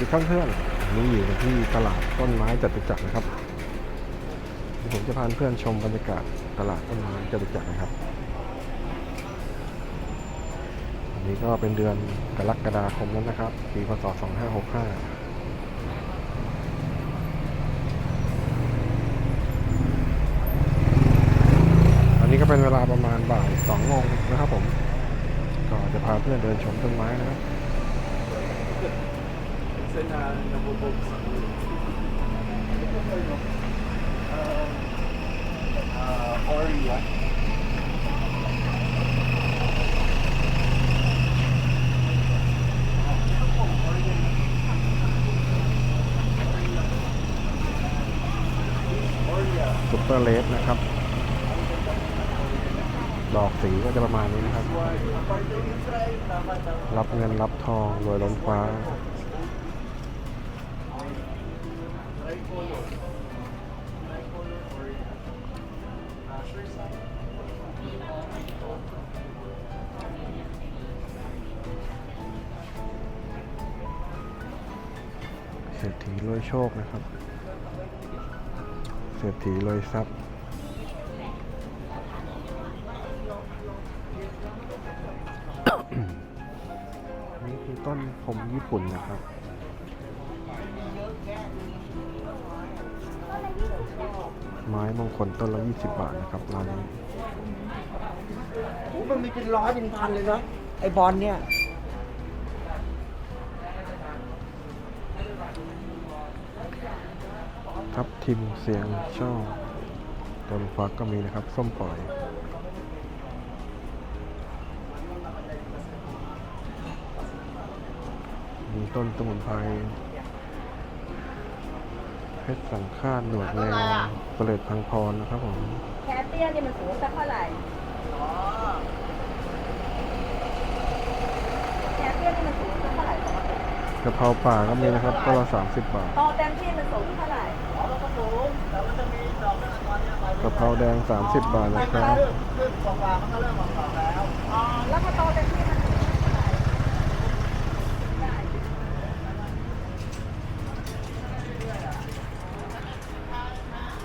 ดีครับเพื่อนนี้อยู่ที่ตลาดต้นไม้จตุจักรนะครับผมจะพาเพื่อนชมบรรยากาศตลาดต้นไม้จตุจักรนะครับวันนี้ก็เป็นเดือนกรกฎาคมแล้วนะครับ ปีพศ 2565อันนี้ก็เป็นเวลาประมาณบ่ายสองโมงนะครับผม ก็จะพาเพื่อนเดินชมต้นไม้นะครับ ซุปเปอร์เลสนะครับ ดอกสีก็จะประมาณนี้นะครับ รับเงินรับทองรวยล้นฟ้า รษฐีรวยโชคนะครับ เศรษฐีรวยทรัพย์ นี่คือต้นผมญี่ปุ่นนะครับไม้มงคลต้นละ20 บาทนะครับร้านนี้โอ้มันมีเป็นร้อยเป็นพันเลยเนาะไอบอลเนี่ย ทับทิมเสียงช่อต้นฟักก็มีนะครับ ส้มปล่อยมีต้นสมุนไพรเพชรสังฆาตหนวดแรงเปลิดพังพรนะครับผมแคเตี้ยนี่มันสูงสักเท่าไหร่แคเตี้ยนี่มันสูงสักเท่าไหร่กะเพราป่าก็มีนะครับก็ละ30บาทโตเต็มที่มันสูงเท่าไหร่ กะเพราแดง 30 บาทนะครับแล้วก็โตเต็มที่มัน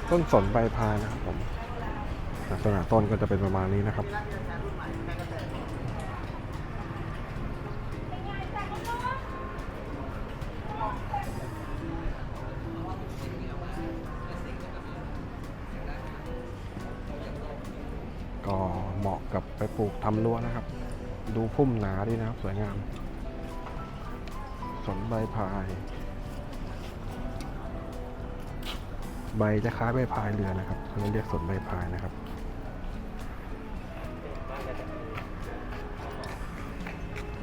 ต้นสนใบพายนะครับผมลักษณะต้นก็จะเป็นประมาณนี้นะครับ ทำรั้วนะครับ ดูพุ่มหนาดีนะครับ สวยงาม สนใบพาย ใบจะคล้ายใบพายเรือนะครับเขาเรียกสนใบพายนะครับ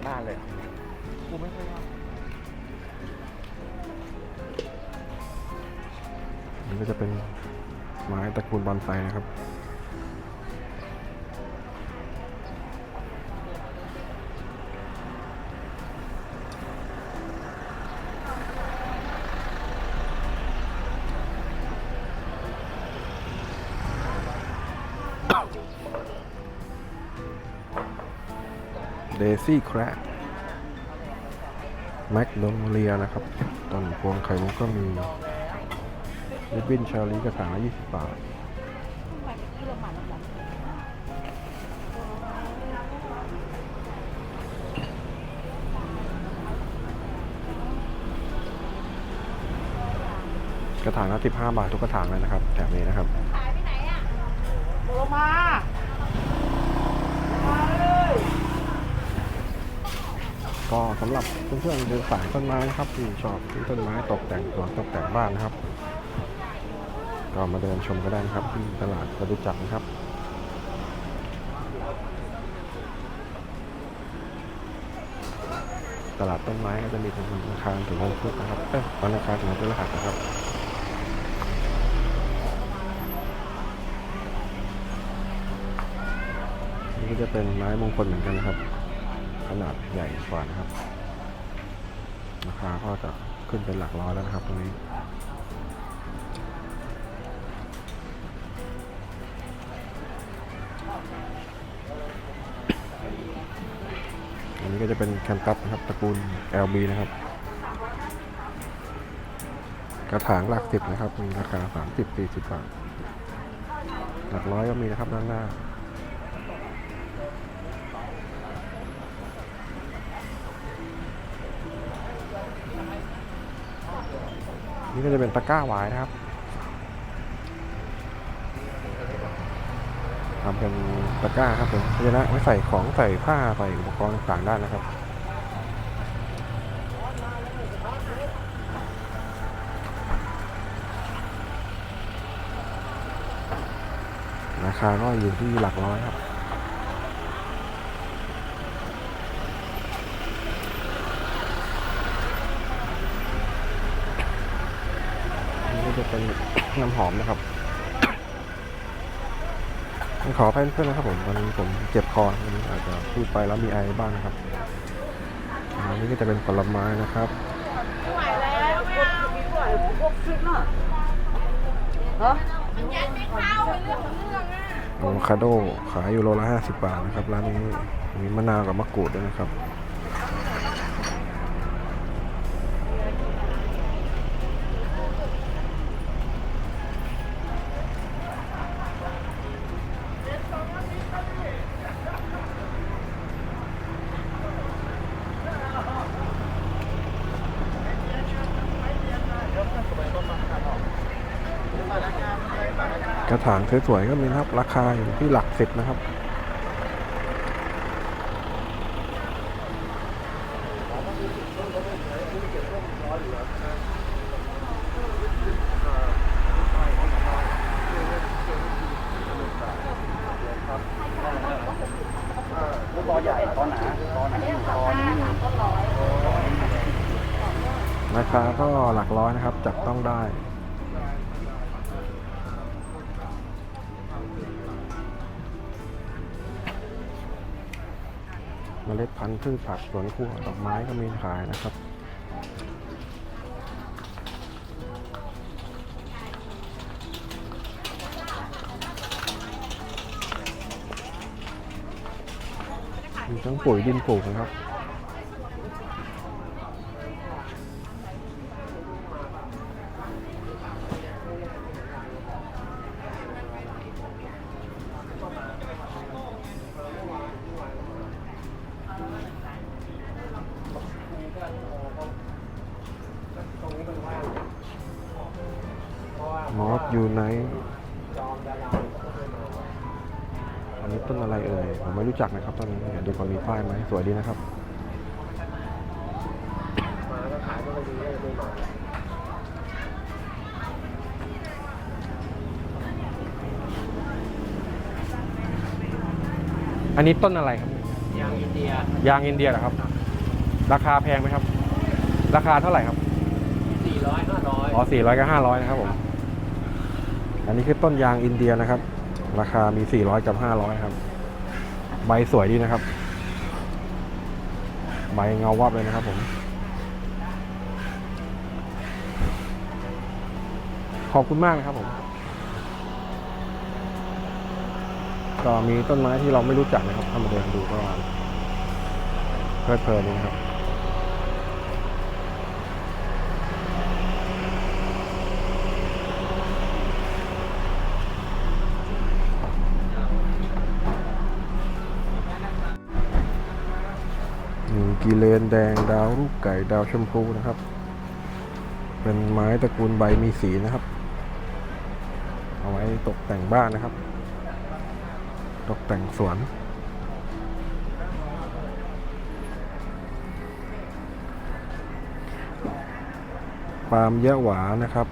บ้านเลยกูไม่ค่อยว่านี่ก็จะเป็นไม้ตระกูลบอนไซนะครับ เดซี่แครกแมกโนเลียนะครับ ต้นพวงไข่มุกก็มีลิบบินชาลีกระถางละ20 บาท กระถางละ15 บาททุกกระถางเลยนะครับแถบนี้นะครับ ขายไปไหนอะ ลงมาลงมาเลย ก็สำหรับเพื่อนๆเดินสายต้นไม้นะครับที่ชอบที่ต้นไม้ตกแต่งสวนตกแต่งบ้านนะครับ ก็มาเดินชมก็ได้นะครับที่ตลาดจตุจักรนะครับตลาดต้นไม้ก็จะมีเป็นวันอังคารถึงวันพุธนะครับเอ้ยวันอังคารถึงวันพฤหัสนะครับ นี่ก็จะเป็นไม้มงคลเหมือนกันนะครับ ขนาดใหญ่กว่านะครับ ราคาก็จะขึ้นเป็นหลักร้อยแล้วนะครับตรงนี้อันนี้ก็จะเป็นแคนตัสนะครับตระกูล LB นะครับ กระถางหลักสิบนะครับ มีราคาสามสิบสี่สิบบาทหลักร้อยก็มีนะครับด้านหน้า นี่ก็จะเป็นตะกร้าหวายนะครับทำเป็นตะกร้าครับผมภาชนะไว้ใส่ของใส่ผ้าใส่อุปกรณ์ต่างๆได้นะครับราคาก็อยู่ที่หลักร้อยครับ อันนี้ก็จะ เป็นน้ำหอมนะครับขออภัยเพื่อนนะครับผมตอนนี้ผมเจ็บคอวันนี้อาจจะพูดไปแล้วมีไอบ้างนะครับอันนี้ก็จะเป็นผลไม้นะครับไม่ไหวแล้วไม่เอาไม่ไหวพวกฟิตน่ะฮะอะโวคาโดขายอยู่โลละ50บาทนะครับร้านนี้มีมะนาวกับมะกรูดด้วยนะครับ กระถางสวยๆก็มีนะครับ ราคาอยู่ที่หลักสิบนะครับตอใหญ่ตอหนาตอหนาตอนี้ราคาก็หลักร้อยนะครับ จับต้องได้ มล็ดพันธุ์พืชผักสวนครัวดอกไม้ก็มีขายนะครับ มีทั้งปุ๋ยดินปลูกนะครับ อสอยู่ไหน อันนี้ต้นอะไรเอ่ย ผมไม่รู้จักนะครับต้นนี้เดี๋ยวดูก่อนมีป้ายไหมสวยดีนะครับอันนี้ต้นอะไรครับ ยางอินเดีย ยางอินเดียเหรอครับ ราคาแพงไหมครับ ราคาเท่าไหร่ครับสี่ร้อยห้าร้อยอ๋อสี่ร้อยกับห้าร้อยนะครับผม อันนี้คือต้นยางอินเดียนะครับ ราคามีสี่ร้อยกับห้าร้อยครับ ใบสวยดีนะครับ ใบเงาวับเลยนะครับผม ขอบคุณมากนะครับผม ก็มีต้นไม้ที่เราไม่รู้จักนะครับถ้ามาเดินดูก็เพลิดเพลินนะครับ กีเลนแดงดาวลูกไก่ดาวชมพูนะครับ เป็นไม้ตระกูลใบมีสีนะครับ เอาไว้ตกแต่งบ้านนะครับ ตกแต่งสวนปาล์มยะหวานะครับ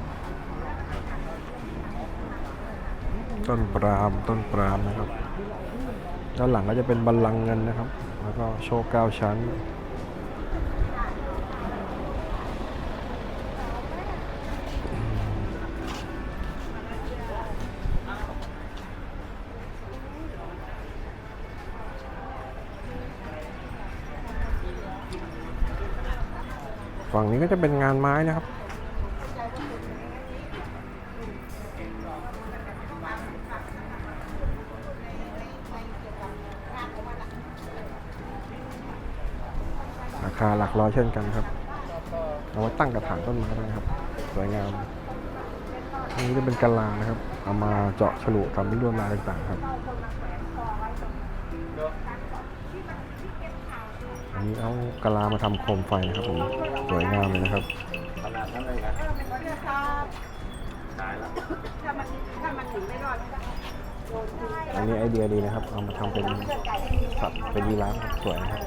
ต้นปรามต้นปรามนะครับ ด้านหลังก็จะเป็นบัลลังก์เงินนะครับ แล้วก็โชว์เก้าชั้น ฝั่งนี้ก็จะเป็นงานไม้นะครับ ราคาหลักร้อยเช่นกันครับ เอาไว้ตั้งกระถางต้นไม้ด้วยนะครับ สวยงามนนี้จะเป็นกะลานะครับ เอามาเจาะฉลุทำเป็นลวดลายต่างๆครับ อันนี้เอากะลามาทำโคมไฟนะครับผมสวยงามเลยนะครับขนาดนั้นเลยนะตายแล้วถ้ามันถ้ามันหนีไม่รอดไม่ได้อันนี้ไอเดียดีนะครับ เอามาทำเป็นสัตว์เป็นยีราฟครับสวยนะครับ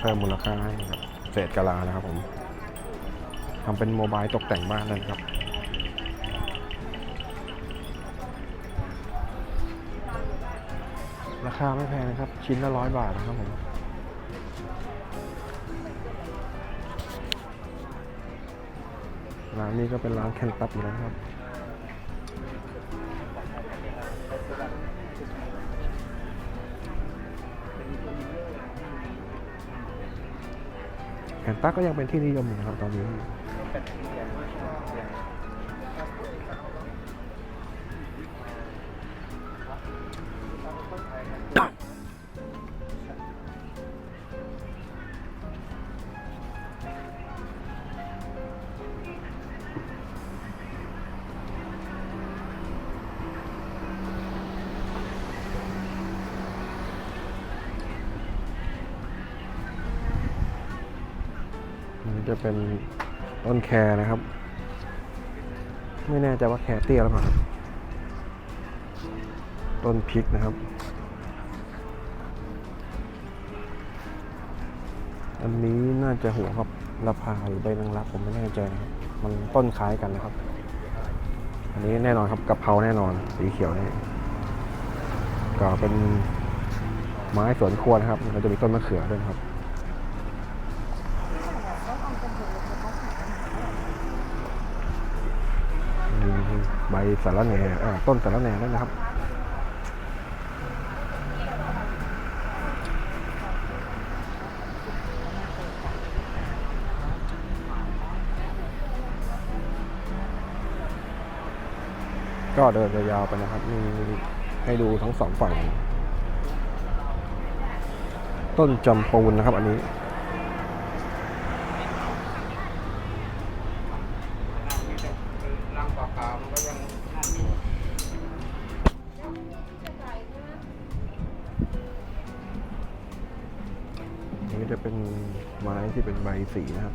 เพิ่มมูลค่าให้ครับเศษกะลานะครับผมทำเป็นโมบายตกแต่งบ้านได้นครับราคาไม่แพงนะครับ ชิ้นละร้อยบาทนะครับผม นี้ก็เป็นร้านแคนตับอยู่แล้วนะครับแคนตักก็ยังเป็นที่นิยมอยู่นะครับตอนนี้ จะเป็นต้นแครนะครับ ไม่แน่ใจว่าแครเตี้ยหรือเปล่าต้นพริกนะครับ อันนี้น่าจะหัวครับละพาหรือใบนางรักผมไม่แน่ใจนะครับ มันต้นคล้ายกันนะครับ อันนี้แน่นอนครับกะเพราแน่นอนสีเขียวนี่ก็เป็นไม้สวนครัวนะครับมันก็จะมีต้นมะเขือด้วยครับ สาระแหน่ต้นสาระแหน่ด้วนะครับ ก็เดินยาวๆไปนะครับ มีให้ดูทั้งสองฝั่ง ต้นจำปูนนะครับอันนี้ สีนะครับ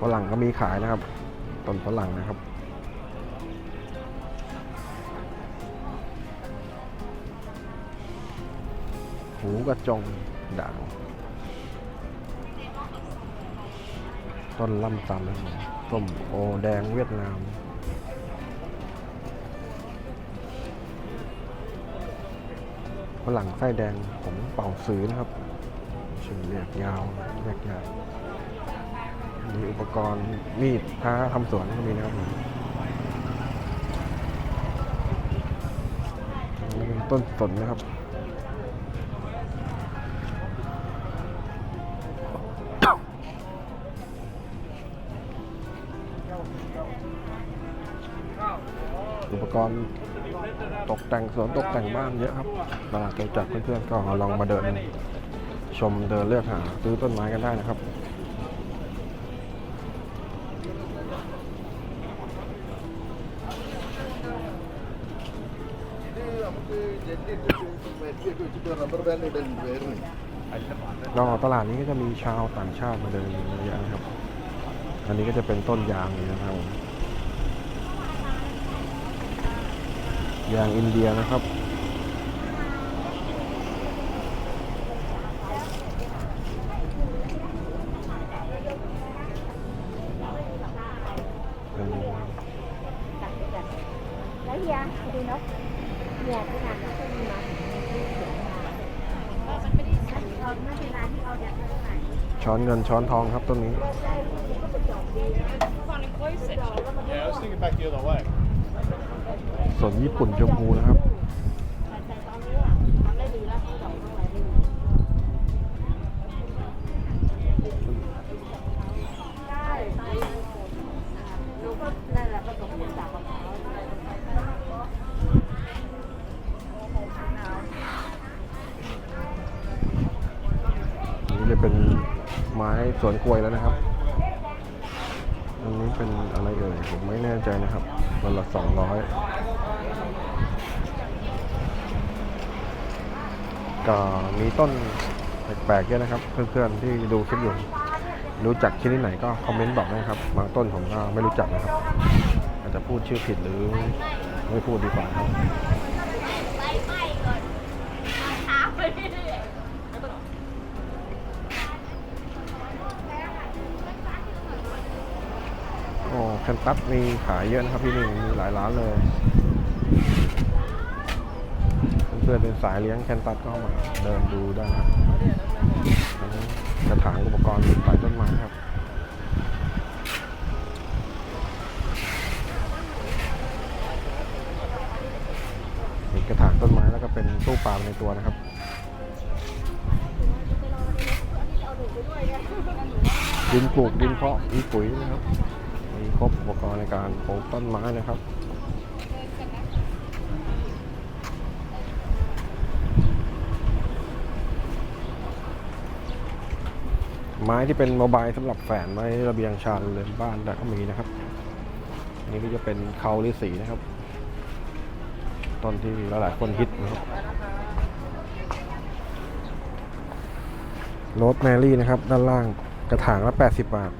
ฝรั่งก็มีขายนะครับต้นฝรั่งนะครับหูกระจงด่าง ต้นล่ำตำนะครับส้มโอแดงเวียดนามฝรั่งไส้แดงผมเป่าซื้อนะครับชื่อเรียกยาวเรียกยาวมีอุปกรณ์มีดพ้าทำสวนก็มีนะครับมีต้นสนนะครับ กรณ์ตกแต่งสวนตกแต่งบ้านเยอะครับตลาดจตุจักรเพื่อนๆก็ลองมาเดินชมเดินเลือกหาซื้อต้นไม้กันได้นะครับก็ตลาดนี้ก็จะมีชาวต่างชาติมาเดินเยอะนะครับ อันนี้ก็จะเป็นต้นยางนะครับผม ยางอินเดียนะครับเป็น lấy da đi nấu nhà cái nào nó không mà nó thì là đi ao đẹp hơn này ช้อนเงินช้อนทองครับต้นนี้ ปุ่นชมพูนะครับนั่นแหละผสมผสานมะพร้าวนี่จะเป็นไม้สวนกล้วยแล้วนะครับอันนี้เป็นอะไรเอ่ยผมไม่แน่ใจนะครับมันละสองร้อย ก็มีต้นแปลกๆเยอะนะครับ เพื่อนๆที่ดูคลิปอยู่รู้จักชนิดไหนก็คอมเมนต์บอกนะครับบางต้นผมก็ไม่รู้จักนะครับ อาจจะพูดชื่อผิดหรือไม่พูดดีกว่าครับโอ้แคนตัสมีขายเยอะนะครับที่นี่มีหลายร้านเลย เพื่อนเป็นสายเลี้ยงแคนตัสก็มาเดินดูได้นะครับกระถางอุปกรณ์ใส่ต้นไม้ครับมีกระถางต้นไม้แล้วก็เป็นตู้ปลาในตัวนะครับดินปลูกดินเพาะมีปุ๋ยนะครับมีครบอุปกรณ์ในการปลูกต้นไม้นะครับ ไม้ที่เป็นโมบายสำหรับแฝนไว้ระเบียงชานเรือนบ้านแต่ก็มีนะครับ อันนี้ก็จะเป็นเขาฤาษีนะครับ ตอนที่หลายๆคนฮิตนะครับโรสแมรี่นะครับ ด้านล่างกระถางละ 80 บาท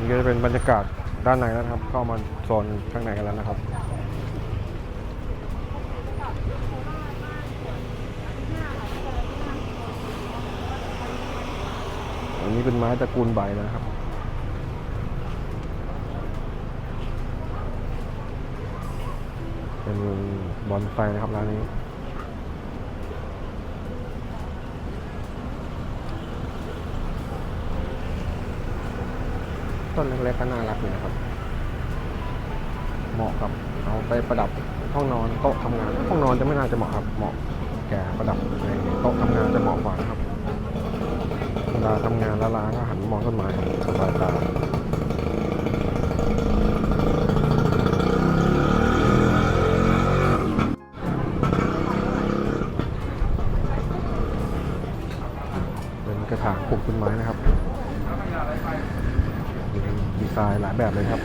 นี่ ก็จะเป็นบรรยากาศด้านในแล้วนะครับ เข้ามาโซนข้างในกันแล้วนะครับอันนี้เป็นไม้ตระกูลใบนะครับเป็นบอนไซนะครับร้านนี้ ต้นเล็กๆก็น่ารักเลยนะครับ เหมาะกับเอาไปประดับห้องนอนโต๊ะทำงาน ห้องนอนจะไม่น่าจะเหมาะครับ เหมาะแก่ประดับในโต๊ะทำงานจะเหมาะกว่านะครับเวลาทำงานละล้าก็หันมองต้นไม้สบายตาเป็นกระถางปลูกต้นไม้นะครับ มีดีไซน์หลายแบบเลยครับ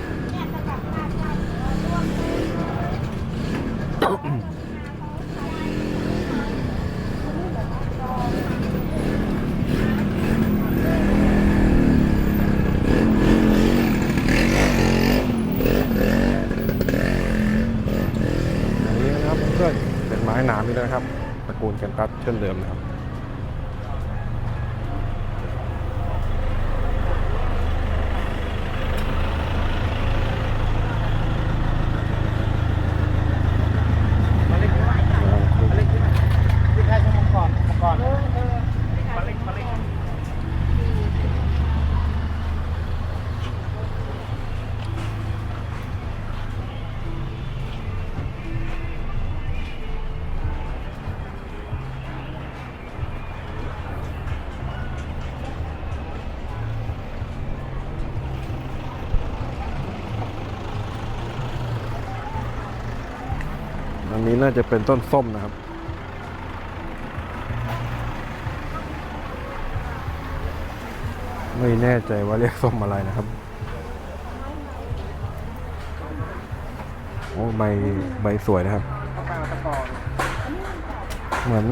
อย่างนี้นะครับเพื่อนเป็นไม้หนามนี่นะครับตระกูล แคน นี้น่าจะเป็นต้นส้มนะครับ ไม่แน่ใจว่าเรียกส้มอะไรนะครับโอ้ใบใบสวยนะครับ เหมือน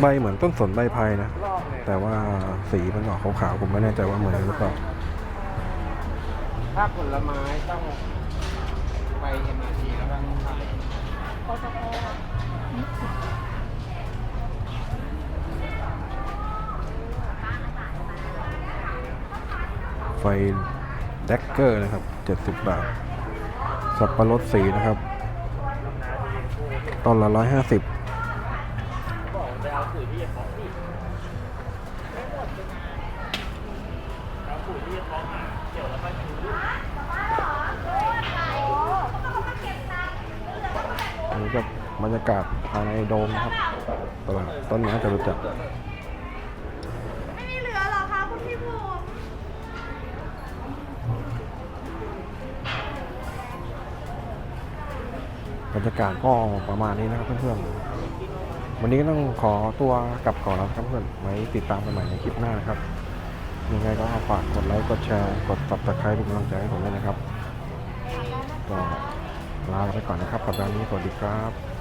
ใบเหมือนต้นสนใบไผ่นะ แต่ว่าสีมันออกขาวๆผมไม่แน่ใจว่าเหมือนหรือเปล่าถ้าผลไม้ต้องไปเอ็มอาร์ที ไฟแดกเกอร์นะครับ 70 บาท สับปะรดสีนะครับต้นละ 150 บอกไปเอาสื่อที่ กับบรรยากาศภายในโดมนะครับตลาดต้นไม้จตุจักไม่มีเหลือหรอคะคุณพี่บุ๋มบรรยากาศก็ประมาณนี้นะครับเพื่อนๆ วันนี้ก็ต้องขอตัวกลับก่อนแล้วครับเพื่อนไว้ติดตามกันใหม่ในคลิปหน้านะครับ ยังไงก็ฝากกดไลค์กดแชร์กด subscribe เป็นกำลังใจให้ผมด้วยนะครับก็ลาไปก่อนนะครับสัปดาห์นี้สวัสดีครับ